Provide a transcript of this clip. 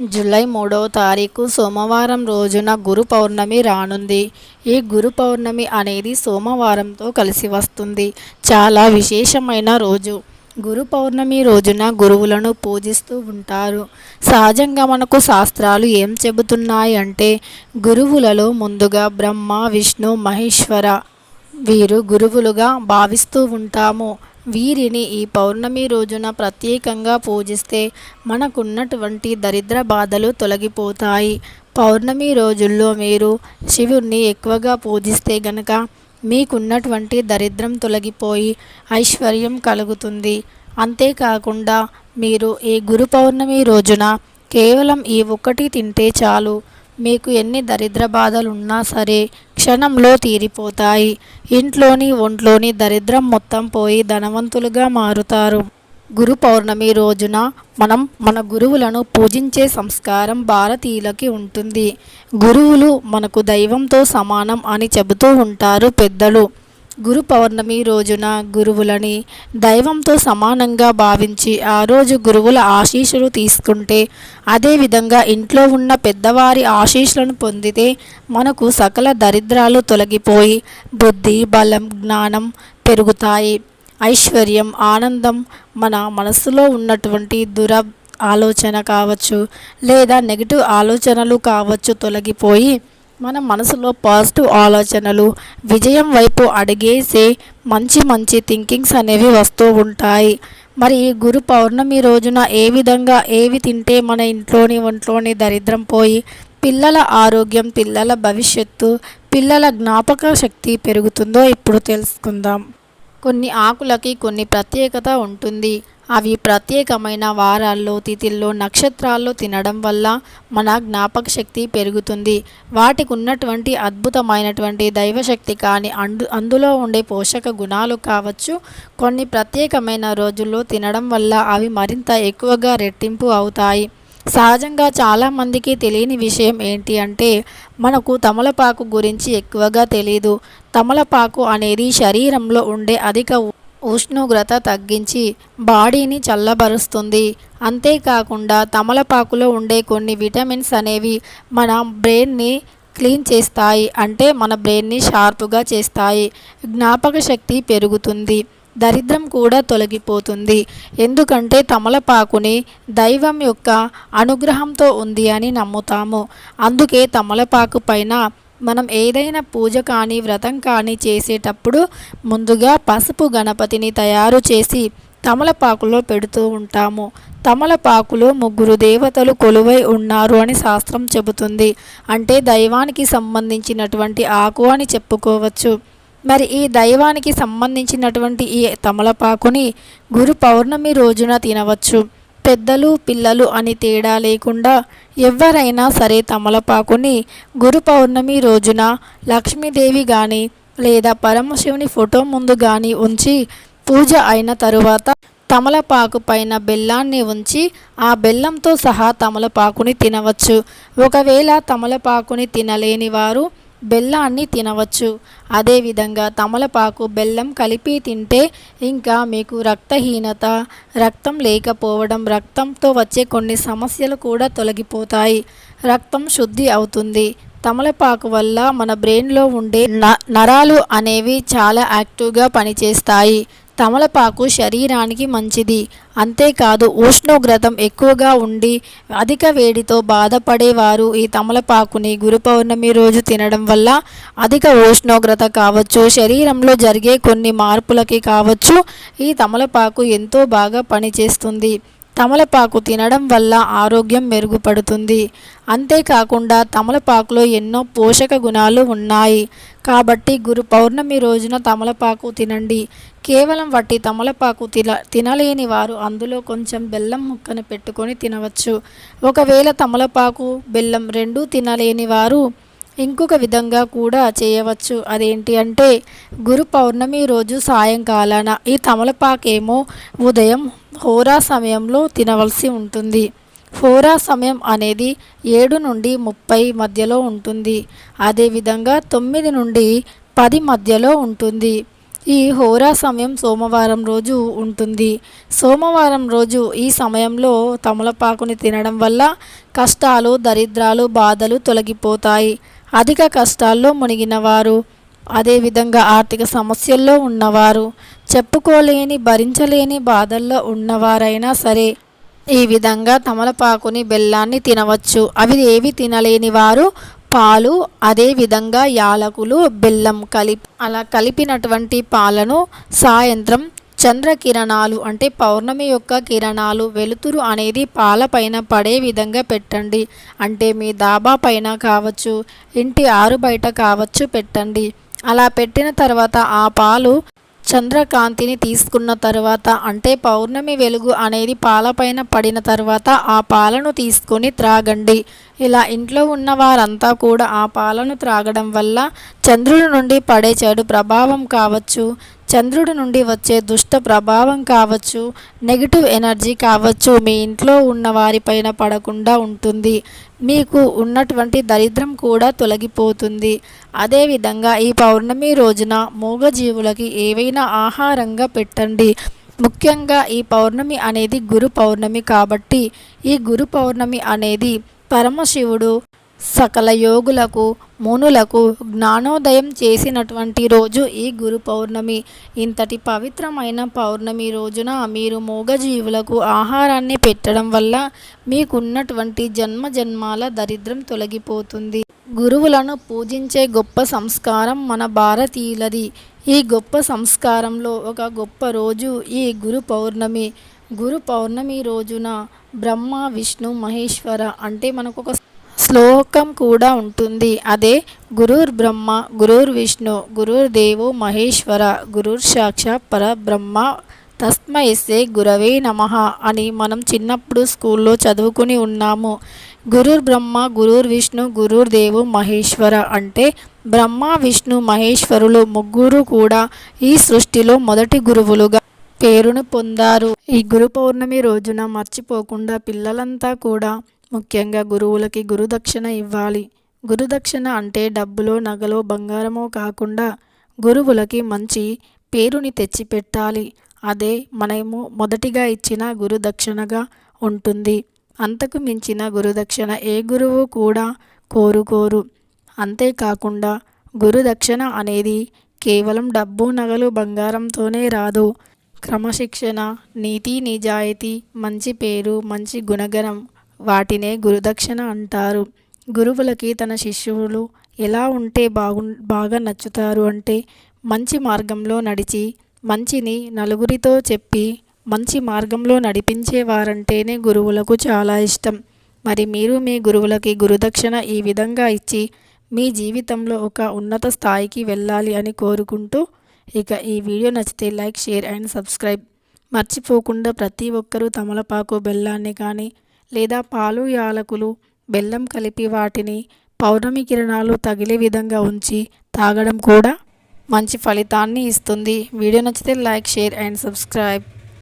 July మూడవ తారీఖు సోమవారం రోజున గురు పౌర్ణమి రానుంది. ఈ గురు పౌర్ణమి అనేది సోమవారంతో కలిసి వస్తుంది. చాలా విశేషమైన రోజు. గురు పౌర్ణమి రోజున గురువులను పూజిస్తూ ఉంటారు. సహజంగా మనకు శాస్త్రాలు ఏం చెబుతున్నాయి అంటే గురువులలో ముందుగా బ్రహ్మ విష్ణు మహేశ్వర వీరు గురువులుగా భావిస్తూ ఉంటాము. వీరిని ఈ పౌర్ణమి రోజున ప్రత్యేకంగా పూజిస్తే మనకున్నటువంటి దరిద్ర బాధలు తొలగిపోతాయి. పౌర్ణమి రోజుల్లో మీరు శివుణ్ణి ఎక్కువగా పూజిస్తే గనక మీకున్నటువంటి దరిద్రం తొలగిపోయి ఐశ్వర్యం కలుగుతుంది. అంతేకాకుండా మీరు ఈ గురు పౌర్ణమి రోజున కేవలం ఈ ఒక్కటి తింటే చాలు. మీకు ఎన్ని దరిద్ర బాధలు ఉన్నా సరే క్షణంలో తీరిపోతాయి. ఇంట్లోని ఒంట్లోని దరిద్రం మొత్తం పోయి ధనవంతులుగా మారుతారు. గురు పౌర్ణమి రోజున మనం మన గురువులను పూజించే సంస్కారం భారతీయులకి ఉంటుంది. గురువులు మనకు దైవంతో సమానం అని చెబుతూ ఉంటారు పెద్దలు. గురు పౌర్ణమి రోజున గురువులని దైవంతో సమానంగా భావించి ఆ రోజు గురువుల ఆశీస్సులు తీసుకుంటే అదేవిధంగా ఇంట్లో ఉన్న పెద్దవారి ఆశీస్సులను పొందితే మనకు సకల దరిద్రాలు తొలగిపోయి బుద్ధి బలం జ్ఞానం పెరుగుతాయి. ఐశ్వర్యం ఆనందం మన మనసులో ఉన్నటువంటి దుర ఆలోచన కావచ్చు లేదా నెగిటివ్ ఆలోచనలు కావచ్చు తొలగిపోయి మన మనసులో పాజిటివ్ ఆలోచనలు విజయం వైపు అడిగేసే మంచి మంచి థింకింగ్స్ అనేవి వస్తూ ఉంటాయి. మరి గురు పౌర్ణమి రోజున ఏ విధంగా ఏవి తింటే మన ఇంట్లోని ఒంట్లోని దరిద్రం పోయి పిల్లల ఆరోగ్యం పిల్లల భవిష్యత్తు పిల్లల జ్ఞాపక శక్తి పెరుగుతుందో ఇప్పుడు తెలుసుకుందాం. కొన్ని ఆకులకి కొన్ని ప్రత్యేకత ఉంటుంది. అవి ప్రత్యేకమైన వారాల్లో తిథిల్లో నక్షత్రాల్లో తినడం వల్ల మన జ్ఞాపక శక్తి పెరుగుతుంది. వాటికి ఉన్నటువంటి అద్భుతమైనటువంటి దైవశక్తి కానీ అందు అందులో ఉండే పోషక గుణాలు కావచ్చు కొన్ని ప్రత్యేకమైన రోజుల్లో తినడం వల్ల అవి మరింత ఎక్కువగా రెట్టింపు అవుతాయి. సహజంగా చాలామందికి తెలియని విషయం ఏంటి అంటే మనకు తమలపాకు గురించి ఎక్కువగా తెలియదు తమలపాకు అనేది శరీరంలో ఉండే అధిక ఉష్ణోగ్రత తగ్గించి బాడీని చల్లబరుస్తుంది. అంతేకాకుండా తమలపాకులో ఉండే కొన్ని విటమిన్స్ అనేవి మన బ్రెయిన్ని క్లీన్ చేస్తాయి. అంటే మన బ్రెయిన్ని షార్ప్గా చేస్తాయి. జ్ఞాపక శక్తి పెరుగుతుంది. దరిద్రం కూడా తొలగిపోతుంది. ఎందుకంటే తమలపాకుని దైవం యొక్క అనుగ్రహంతో ఉంది అని నమ్ముతాము. అందుకే తమలపాకు పైన మనం ఏదైనా పూజ కానీ వ్రతం కానీ చేసేటప్పుడు ముందుగా పసుపు గణపతిని తయారు చేసి తమలపాకులో పెడుతూ ఉంటాము. తమలపాకులో ముగ్గురు దేవతలు కొలువై ఉన్నారు అని శాస్త్రం చెబుతుంది. అంటే దైవానికి సంబంధించినటువంటి ఆకు అని చెప్పుకోవచ్చు. మరి ఈ దైవానికి సంబంధించినటువంటి ఈ తమలపాకుని గురు పౌర్ణమి రోజున తినవచ్చు. పెద్దలు పిల్లలు అని తేడా లేకుండా ఎవరైనా సరే తమలపాకుని గురు పౌర్ణమి రోజున లక్ష్మీదేవి కానీ లేదా పరమశివుని ఫోటో ముందు కానీ ఉంచి పూజ అయిన తరువాత తమలపాకు పైన బెల్లాన్ని ఉంచి ఆ బెల్లంతో సహా తమలపాకుని తినవచ్చు. ఒకవేళ తమలపాకుని తినలేని వారు బెల్లాన్ని తినవచ్చు. అదేవిధంగా తమలపాకు బెల్లం కలిపి తింటే ఇంకా మీకు రక్తహీనత రక్తం లేకపోవడం రక్తంతో వచ్చే కొన్ని సమస్యలు కూడా తొలగిపోతాయి. రక్తం శుద్ధి అవుతుంది. తమలపాకు వల్ల మన బ్రెయిన్లో ఉండే నరాలు అనేవి చాలా యాక్టివ్గా పనిచేస్తాయి. తమలపాకు శరీరానికి మంచిది. అంతేకాదు ఉష్ణోగ్రతం ఎక్కువగా ఉండి అధిక వేడితో బాధపడేవారు ఈ తమలపాకుని గురు పౌర్ణమి రోజు తినడం వల్ల అధిక ఉష్ణోగ్రత కావచ్చు శరీరంలో జరిగే కొన్ని మార్పులకి కావచ్చు ఈ తమలపాకు ఎంతో బాగా పనిచేస్తుంది. తమలపాకు తినడం వల్ల ఆరోగ్యం మెరుగుపడుతుంది. అంతేకాకుండా తమలపాకులో ఎన్నో పోషక గుణాలు ఉన్నాయి. కాబట్టి గురు పౌర్ణమి రోజున తమలపాకు తినండి. కేవలం వట్టి తమలపాకు తిన తినలేని వారు అందులో కొంచెం బెల్లం ముక్కను పెట్టుకొని తినవచ్చు. ఒకవేళ తమలపాకు బెల్లం రెండూ తినలేని వారు ఇంకొక విధంగా కూడా చేయవచ్చు. అదేంటి అంటే గురు పౌర్ణమి రోజు సాయంకాలాన ఈ తమలపాకేమో ఉదయం హోరా సమయంలో తినవలసి ఉంటుంది. హోరా సమయం అనేది ఏడు నుండి ముప్పై మధ్యలో ఉంటుంది. అదేవిధంగా తొమ్మిది నుండి పది మధ్యలో ఉంటుంది. ఈ హోరా సమయం సోమవారం రోజు ఉంటుంది. సోమవారం రోజు ఈ సమయంలో తమలపాకుని తినడం వల్ల కష్టాలు దరిద్రాలు బాధలు తొలగిపోతాయి. అధిక కష్టాల్లో మునిగినవారు అదేవిధంగా ఆర్థిక సమస్యల్లో ఉన్నవారు చెప్పుకోలేని భరించలేని బాధల్లో ఉన్నవారైనా సరే ఈ విధంగా తమలపాకుని బెల్లాన్ని తినవచ్చు. అవి ఏవి తినలేని వారు పాలు అదే విధంగా యాలకులు బెల్లం కలిపి అలా కలిపినటువంటి పాలను సాయంత్రం చంద్ర కిరణాలు అంటే పౌర్ణమి యొక్క కిరణాలు వెలుతురు అనేది పాలపైన పడే విధంగా పెట్టండి. అంటే మీ దాబా పైన కావచ్చు ఇంటి ఆరు బయట కావచ్చు పెట్టండి. అలా పెట్టిన తర్వాత ఆ పాలు చంద్రకాంతిని తీసుకున్న తర్వాత అంటే పౌర్ణమి వెలుగు అనేది పాలపైన పడిన తర్వాత ఆ పాలను తీసుకొని త్రాగండి. ఇలా ఇంట్లో ఉన్న వారంతా కూడా ఆ పాలను త్రాగడం వల్ల చంద్రుడి నుండి పడే చెడు ప్రభావం కావచ్చు చంద్రుడి నుండి వచ్చే దుష్ట ప్రభావం కావచ్చు నెగిటివ్ ఎనర్జీ కావచ్చు మీ ఇంట్లో ఉన్న వారిపైన పడకుండా ఉంటుంది. మీకు ఉన్నటువంటి దరిద్రం కూడా తొలగిపోతుంది. అదేవిధంగా ఈ పౌర్ణమి రోజున మూగజీవులకి ఏవైనా ఆహారంగా పెట్టండి. ముఖ్యంగా ఈ పౌర్ణమి అనేది గురు పౌర్ణమి కాబట్టి ఈ గురు పౌర్ణమి అనేది పరమశివుడు సకల యోగులకు మునులకు జ్ఞానోదయం చేసినటువంటి రోజు ఈ గురు పౌర్ణమి. ఇంతటి పవిత్రమైన పౌర్ణమి రోజున మీరు మూగజీవులకు ఆహారాన్ని పెట్టడం వల్ల మీకున్నటువంటి జన్మ జన్మాల దరిద్రం తొలగిపోతుంది. గురువులను పూజించే గొప్ప సంస్కారం మన భారతీయులది. ఈ గొప్ప సంస్కారంలో ఒక గొప్ప రోజు ఈ గురు పౌర్ణమి. గురు పౌర్ణమి రోజున బ్రహ్మ విష్ణు మహేశ్వర అంటే మనకు ఒక శ్లోకం కూడా ఉంటుంది. అదే గురుర్ బ్రహ్మ గురుర్ విష్ణు గురుర్ దేవో మహేశ్వర గురుర్ సాక్ష పరబ్రహ్మ తస్మయస్సే గురవే నమ అని మనం చిన్నప్పుడు స్కూల్లో చదువుకుని ఉన్నాము. గురుర్ బ్రహ్మ గురుర్ విష్ణు గురుర్ దేవు మహేశ్వర అంటే బ్రహ్మ విష్ణు మహేశ్వరులు ముగ్గురు కూడా ఈ సృష్టిలో మొదటి గురువులుగా పేరును పొందారు. ఈ గురు పౌర్ణమి రోజున మర్చిపోకుండా పిల్లలంతా కూడా ముఖ్యంగా గురువులకి గురుదక్షిణ ఇవ్వాలి. గురుదక్షిణ అంటే డబ్బులో నగలో బంగారమో కాకుండా గురువులకి మంచి పేరుని తెచ్చిపెట్టాలి. అదే మనము మొదటిగా ఇచ్చిన గురుదక్షిణగా ఉంటుంది. అంతకు మించిన గురుదక్షిణ ఏ గురువు కూడా కోరుకోరు. అంతేకాకుండా గురుదక్షిణ అనేది కేవలం డబ్బు నగలు బంగారంతోనే రాదు. క్రమశిక్షణ నీతి నిజాయితీ మంచి పేరు మంచి గుణగణం వాటినే గురుదక్షిణ అంటారు. గురువులకి తన శిష్యులు ఎలా ఉంటే బాగు బాగా నచ్చుతారు అంటే మంచి మార్గంలో నడిచి మంచిని నలుగురితో చెప్పి మంచి మార్గంలో నడిపించేవారంటేనే గురువులకు చాలా ఇష్టం. మరి మీరు మీ గురువులకి గురుదక్షిణ ఈ విధంగా ఇచ్చి మీ జీవితంలో ఒక ఉన్నత స్థాయికి వెళ్ళాలి అని కోరుకుంటూ ఇక ఈ వీడియో నచ్చితే లైక్ షేర్ అండ్ సబ్స్క్రైబ్. మర్చిపోకుండా ప్రతి ఒక్కరూ తమలపాకు బెల్లాన్ని కానీ లేదా పాలు యాలకులు బెల్లం కలిపి వాటిని పౌర్ణమి కిరణాలు తగిలే విధంగా ఉంచి తాగడం కూడా మంచి ఫలితాన్ని ఇస్తుంది. వీడియో నచ్చితే లైక్ షేర్ అండ్ సబ్స్క్రైబ్.